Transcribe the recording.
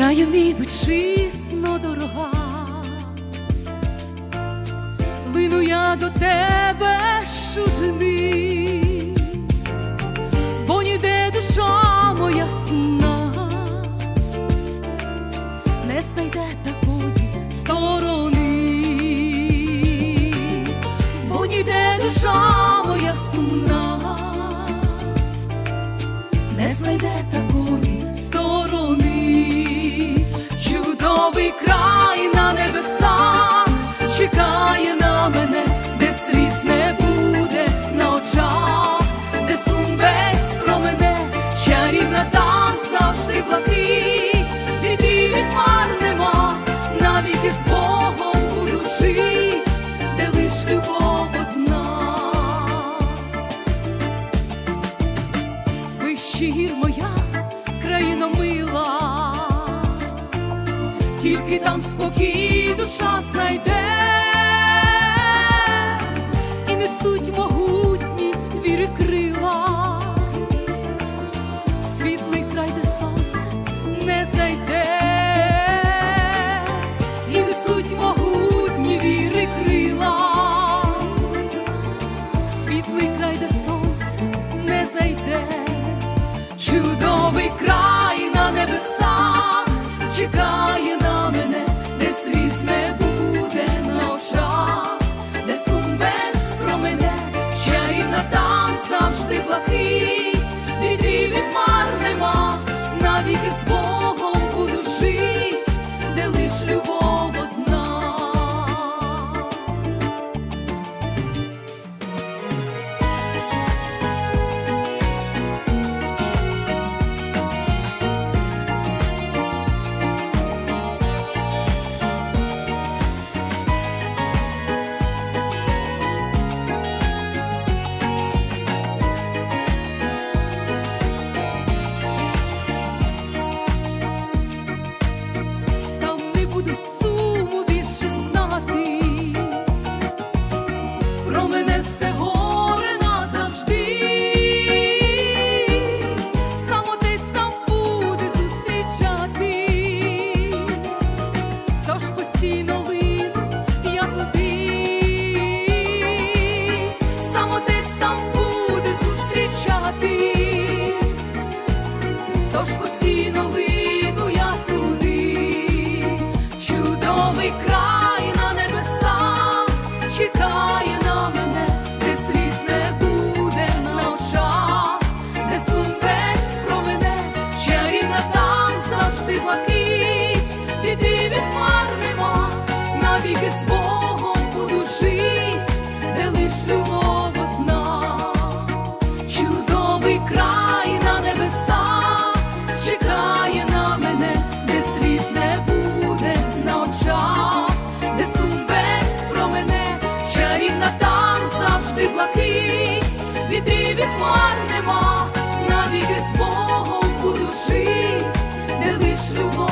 краю мій вітчизно дорога, лину я до тебе з чужини, бо ніде душа моя сумна, не знайде такої сторони, бо ніде душа моя сумна, не знайде такої Вищий гір моя країна мила, тільки там спокій душа знайде, і несуть могутні чудовий край на небеса чекає на мене, де сліз не буде на очах, де сум без промене, чарівна там завжди блакить, вітрів і хмар нема, навіки з завжди блакить, вітрів хмар нема, навіки з Богом буду жить, де лиш любов одна. Чудовий край на небесах чекає на мене, де сліз не буде на очах, де сум весь про мене, чарівна там завжди блакить, вітрів і нема, навіки з Богом буду жить, де лиш любов